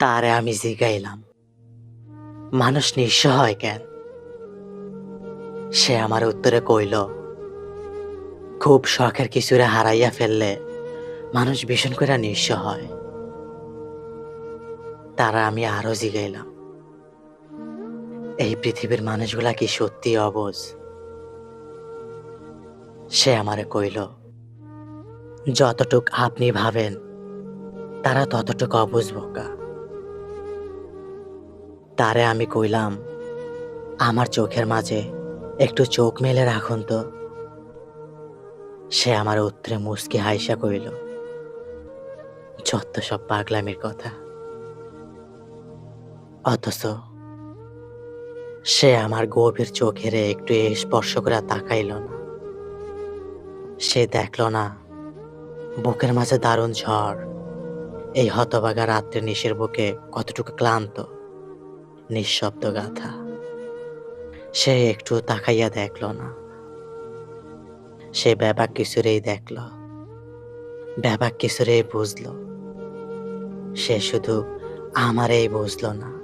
তারে আমি জিগাইলাম। মানুষ নিঃস্ব হয় কেন? সে আমার উত্তরে কইল, খুব শখের কিছুরে হারাইয়া ফেললে মানুষ ভীষণ করে নিঃস্ব হয়। তারা আমি আরও জিগাইলাম। এই পৃথিবীর মানুষগুলা কি সত্যি অবজ সে আমারে কইল, যতটুক আপনি ভাবেন, তারা ততটুক অবুঝ বোকা। তারে আমি কইলাম, আমার চোখের মাঝে একটু চোখ মেলে রাখুন তো। সে আমার উত্তরে মুসকি হাইসা কইল, যত সব পাগলামির কথা। অথচ সে আমার গভীর চোখেরে একটু স্পর্শ করে তাকাইল না। সে দেখল না, বুকের মাঝে দারুণ ঝড়। এই হতবাগা রাত্রে নিশের বুকে কতটুকু ক্লান্ত। নিঃশব্দ গাথা। সে একটু তাকাইয়া দেখল না। সে ব্যাপাক কিছুরেই দেখল। ব্যাপাক কিছুরেই বুঝল। সে শুধু আমারই বুঝল না।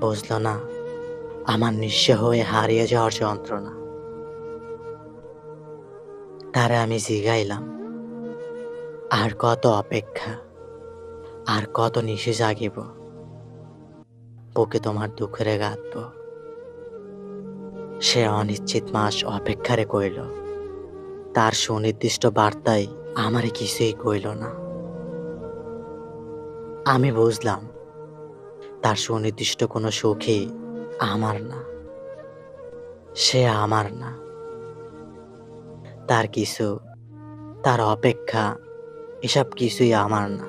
বুঝল না, আমার নিঃস্ব হয়ে হারিয়ে যাওয়ার যন্ত্রণা। তারা আমি জিগাইলাম। আর কত অপেক্ষা, আর কত নিশে জাগিব। বুকে তোমার দুঃখের গাঁথব সে অনিশ্চিত মাস অপেক্ষারে কইল, তার সুনির্দিষ্ট বার্তায় আমারে কিছুই কইল না। আমি বুঝলাম, তার সুনির্দিষ্ট কোনো সুখী আমার না, সে আমার না। তার কিছু, তার অপেক্ষা, এসব কিছুই আমার না।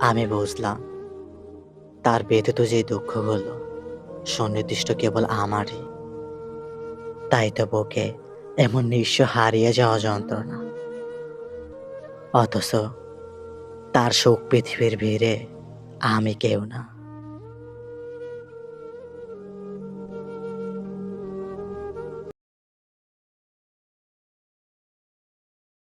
আমি বুঝলাম তার ব্যতীত যে দুঃখগুলো সুনির্দিষ্ট কেবল আমারই। তাই তো বুকে এমন নিঃস্ব হারিয়ে যাওয়া যন্ত্রণা। অথচ তার শোক পৃথিবীর ভিড়ে আমি কেউ না।